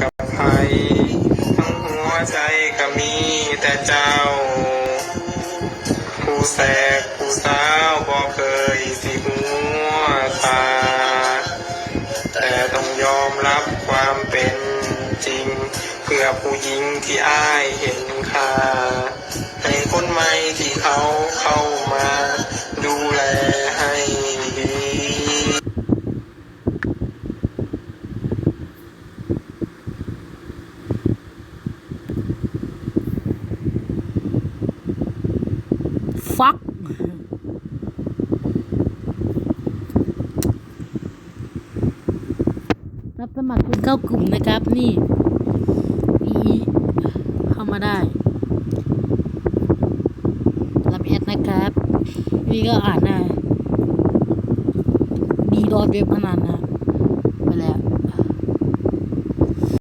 กับใครทั้งหัวใจก็มีแต่เจ้า ผู้แสกผู้สาวบอกเคยสิหัวตา แต่ต้องยอมรับความเป็นจริง เพื่อผู้หญิงที่อ้ายเห็นค่าให้คนใหม่ที่เขาเข้ามาดู ฟัก รับสมัครคุณเข้ากลุ่มนะครับ นี่อีเข้ามาได้ รับแอดนะครับ นี่ก็อ่านได้ดีดอทเว็บพนันนะ ไปแล้ว